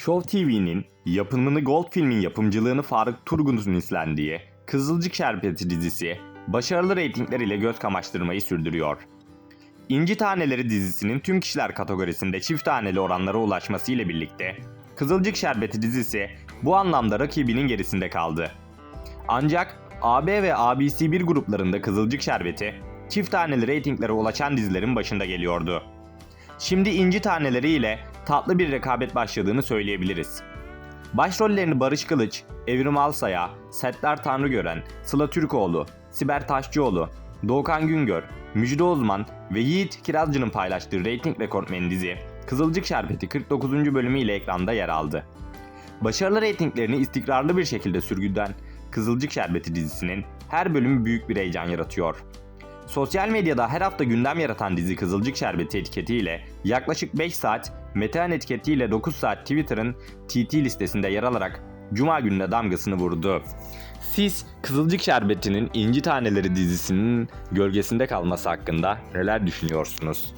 Show TV'nin yapımını Gold filmin yapımcılığını Faruk Turgut'un üstlendiği Kızılcık Şerbeti dizisi başarılı reytingler ile göz kamaştırmayı sürdürüyor. İnci Taneleri dizisinin tüm kişiler kategorisinde çift taneli oranlara ulaşması ile birlikte Kızılcık Şerbeti dizisi bu anlamda rakibinin gerisinde kaldı. Ancak AB ve ABC1 gruplarında Kızılcık Şerbeti çift taneli reytinglere ulaşan dizilerin başında geliyordu. Şimdi İnci Taneleri ile tatlı bir rekabet başladığını söyleyebiliriz. Başrollerini Barış Kılıç, Evrim Alsaya, Settar Tanrıgören, Sıla Türkoğlu, Siber Taşçıoğlu, Doğukan Güngör, Müjde Ozman ve Yiğit Kirazcı'nın paylaştığı reyting rekortmeni dizi Kızılcık Şerbeti 49. bölümüyle ekranda yer aldı. Başarılı reytinglerini istikrarlı bir şekilde sürgüden Kızılcık Şerbeti dizisinin her bölümü büyük bir heyecan yaratıyor. Sosyal medyada her hafta gündem yaratan dizi Kızılcık Şerbeti etiketiyle yaklaşık 5 saat, Metehan etiketiyle 9 saat Twitter'ın TT listesinde yer alarak Cuma gününe damgasını vurdu. Siz Kızılcık Şerbeti'nin İnci Taneleri dizisinin gölgesinde kalması hakkında neler düşünüyorsunuz?